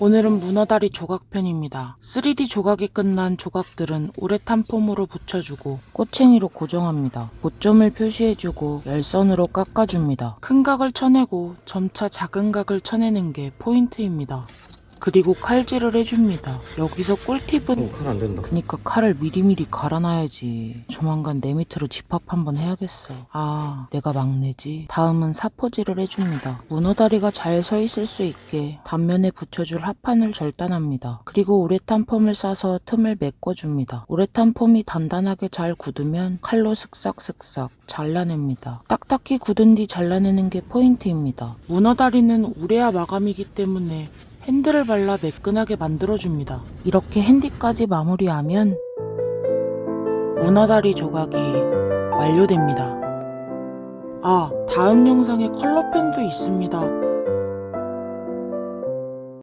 오늘은 문어다리 조각편입니다. 3D 조각이 끝난 조각들은 우레탄 폼으로 붙여주고 꼬챙이로 고정합니다. 고점을 표시해주고 열선으로 깎아줍니다. 큰 각을 쳐내고 점차 작은 각을 쳐내는 게 포인트입니다. 그리고 칼질을 해줍니다. 여기서 꿀팁은 칼안 된다. 그니까 칼을 미리미리 갈아놔야지. 조만간 내 밑으로 집합 한번 해야겠어. 아, 내가 막내지. 다음은 사포질을 해줍니다. 문어다리가 잘 서 있을 수 있게 단면에 붙여줄 합판을 절단합니다. 그리고 우레탄 폼을 싸서 틈을 메꿔줍니다. 우레탄 폼이 단단하게 잘 굳으면 칼로 슥싹슥싹 잘라냅니다. 딱딱히 굳은 뒤 잘라내는 게 포인트입니다. 문어다리는 우레아 마감이기 때문에 핸들을 발라 매끈하게 만들어줍니다. 이렇게 핸디까지 마무리하면 문어다리 조각이 완료됩니다. 아, 다음 영상에 컬러 펜도 있습니다.